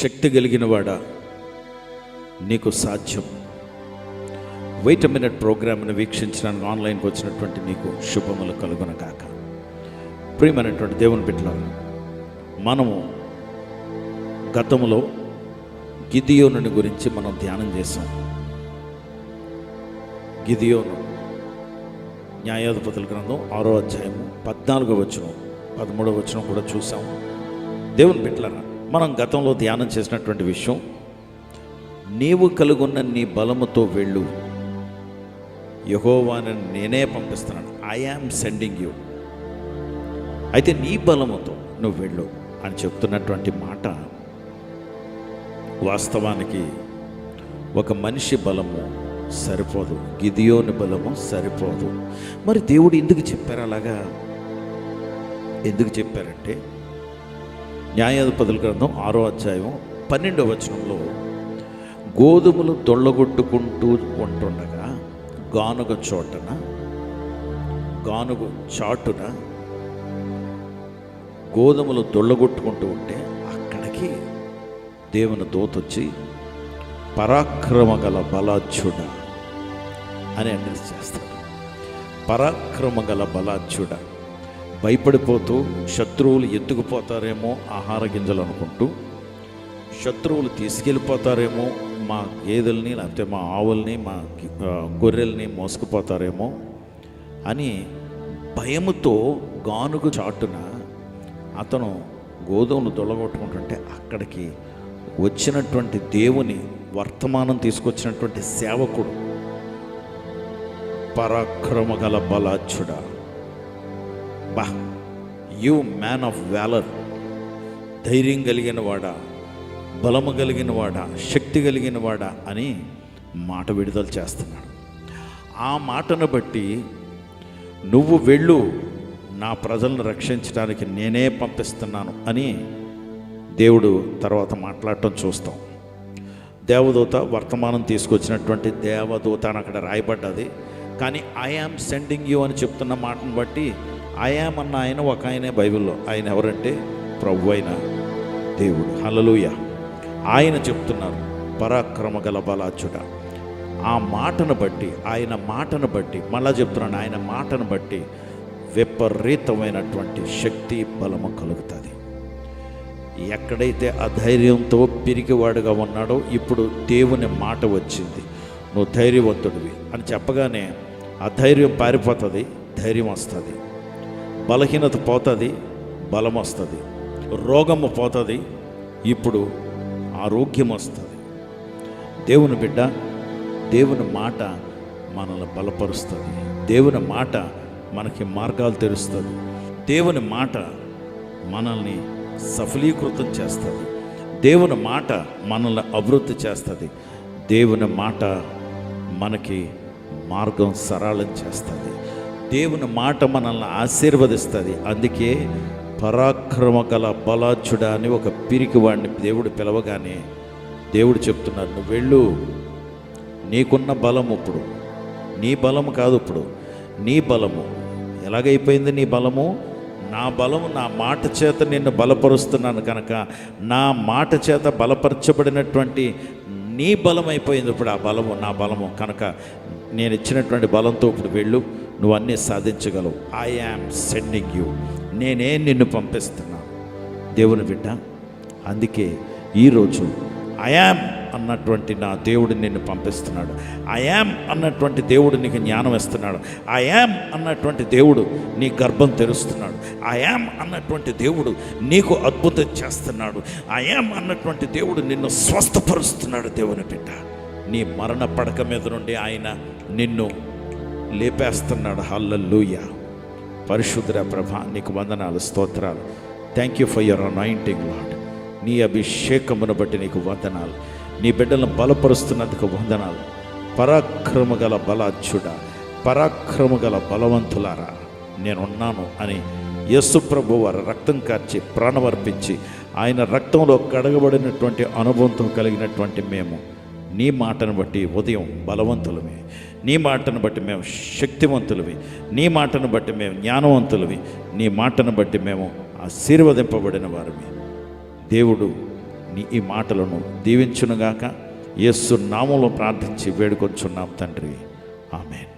శక్తి కలిగినవాడా? నీకు సాధ్యం. Wait minute ప్రోగ్రామ్ని వీక్షించడానికి ఆన్లైన్కి వచ్చినటువంటి నీకు శుభములు కలుగున కాక ప్రియమైనటువంటి దేవుని బిడ్డలారా మనము గతంలో గిదియోనుని గురించి మనం ధ్యానం చేసాం గిదియోను న్యాయాధిపతుల గ్రంథం ఆరో అధ్యాయము పద్నాలుగో వచనం పదమూడవ వచనం కూడా చూసాం దేవుని బిడ్డలారా మనం గతంలో ధ్యానం చేసినటువంటి విషయం నీవు కలుగున్న నీ బలముతో వెళ్ళు. యహోవాని నేనే పంపిస్తున్నాను. ఐ యామ్ సెండింగ్ యూ అయితే నీ బలముతో నువ్వు వెళ్ళు అని చెప్తున్నటువంటి మాట వాస్తవానికి ఒక మనిషి బలము సరిపోదు. గిదియోని బలము సరిపోదు. మరి దేవుడు ఎందుకు చెప్పారు అలాగా? ఎందుకు చెప్పారంటే న్యాయాధిపతుల గ్రంథం ఆరో అధ్యాయం పన్నెండవ వచనంలో గోధుమలు దొళ్ళగొట్టుకుంటూ ఉంటుండగా గానుగ చోటన గానుగ చాటున గోధుమలు దొళ్ళగొట్టుకుంటూ ఉంటే అక్కడికి దేవుని దోతొచ్చి పరాక్రమ గల బలాచ్యుడ అని అడ్రస్ చేస్తాడు. పరాక్రమ గల బలాచ్యుడ భయపడిపోతూ శత్రువులు ఎత్తుకుపోతారేమో ఆహార గింజలు అనుకుంటూ శత్రువులు తీసుకెళ్ళిపోతారేమో మా గేదెల్ని లేకపోతే మా ఆవుల్ని మా గొర్రెల్ని మోసుకుపోతారేమో అని భయముతో గానుగు చాటున అతను గోధుమలు దొల్లగొట్టుకుంటుంటే అక్కడికి వచ్చినటువంటి దేవుని వర్తమానం తీసుకొచ్చినటువంటి సేవకుడు పరాక్రమ గల బలాచ్యుడా. బా యు మ్యాన్ ఆఫ్ వ్యాలర్. ధైర్యం కలిగిన వాడా బలము కలిగిన వాడా శక్తి కలిగిన వాడా అని మాట విడుదల చేస్తున్నాడు. ఆ మాటను బట్టి నువ్వు వెళ్ళు నా ప్రజలను రక్షించడానికి నేనే పంపిస్తున్నాను అని దేవుడు తర్వాత మాట్లాడటం చూస్తాం. దేవదూత వర్తమానం తీసుకొచ్చినటువంటి దేవదూత అని అక్కడ రాయబడ్డది. కానీ ఐ సెండింగ్ యూ అని చెప్తున్న మాటను బట్టి ఐ అన్న ఆయన ఒక ఆయనే బైబిల్లో. ఆయన ఎవరంటే ప్రభు అయిన దేవుడు. హలలుయ ఆయన చెప్తున్నారు పరాక్రమ గల బలాచుడ ఆ మాటను బట్టి ఆయన మాటను బట్టి మళ్ళా చెప్తున్నాను ఆయన మాటను బట్టి విపరీతమైనటువంటి శక్తి బలము కలుగుతుంది. ఎక్కడైతే అధైర్యంతో పిరికివాడుగా ఉన్నాడో ఇప్పుడు దేవుని మాట వచ్చింది. నువ్వు ధైర్యవంతుడివి అని చెప్పగానే ఆ ధైర్యం పారిపోతుంది ధైర్యం వస్తుంది. బలహీనత పోతుంది బలం వస్తుంది. రోగము పోతుంది ఇప్పుడు ఆరోగ్యం వస్తుంది. దేవుని బిడ్డ దేవుని మాట మనల్ని బలపరుస్తుంది. దేవుని మాట మనకి మార్గాలు తెరుస్తుంది. దేవుని మాట మనల్ని సఫలీకృతం చేస్తుంది. దేవుని మాట మనల్ని అభివృద్ధి చేస్తుంది. దేవుని మాట మనకి మార్గం సరళం చేస్తుంది. దేవుని మాట మనల్ని ఆశీర్వదిస్తుంది. అందుకే పరాక్రమ గల బలాచుడ అని ఒక పిరికి వాడిని దేవుడు పిలవగానే దేవుడు చెప్తున్నారు నువ్వు వెళ్ళు. నీకున్న బలం ఇప్పుడు. నీ బలము కాదు ఇప్పుడు. నీ బలము. ఎలాగైపోయింది నీ బలము? నా బలము నా మాట చేత నిన్ను బలపరుస్తున్నాను కనుక నా మాట చేత బలపరచబడినటువంటి నీ బలం అయిపోయింది ఇప్పుడు ఆ బలము నా బలము. కనుక నేను ఇచ్చినటువంటి బలంతో ఇప్పుడు వెళ్ళు నువ్వు అన్నీ సాధించగలవు. ఐ యామ్ సెండింగ్ యూ నేనే నిన్ను పంపిస్తున్నాను దేవుని బిడ్డ అందుకే ఈరోజు ఐయామ్ అన్నటువంటి నా దేవుడు నిన్ను పంపిస్తున్నాడు. ఐయామ్ అన్నటువంటి దేవుడు నీకు జ్ఞానం ఇస్తున్నాడు. ఐయామ్ అన్నటువంటి దేవుడు నీ గర్భం తెరుస్తున్నాడు. ఐయామ్ అన్నటువంటి దేవుడు నీకు అద్భుతం చేస్తున్నాడు. ఐయామ్ అన్నటువంటి దేవుడు నిన్ను స్వస్థపరుస్తున్నాడు దేవుని బిడ్డ. నీ మరణ పడక మీద నుండి ఆయన నిన్ను లేపేస్తున్నాడు. హల్లెలూయ. పరిశుద్ర ప్రభ నీకు వందనాలు స్తోత్రాలు. Thank you for your anointing Lord నీ అభిషేకమును బట్టి నీకు వందనాలు. నీ బిడ్డలను బలపరుస్తున్నందుకు వందనాలు. పరాక్రమ గల బలాచ్యుడ పరాక్రమ గల బలవంతులారా నేనున్నాను అని యస్సు వారి రక్తం కార్చి ప్రాణమర్పించి ఆయన రక్తంలో కడగబడినటువంటి అనుభవంతో కలిగినటువంటి మేము నీ మాటను బట్టి ఉదయం బలవంతులమే. నీ మాటను బట్టి మేము శక్తివంతులవి నీ మాటను బట్టి మేము జ్ఞానవంతులవి నీ మాటను బట్టి మేము ఆశీర్వదింపబడిన వారిమి. దేవుడు నీ ఈ మాటలను దీవించునుగాక. యేసు నామంలో ప్రార్థించి వేడుకొంచున్నాం తండ్రి. ఆమెన్.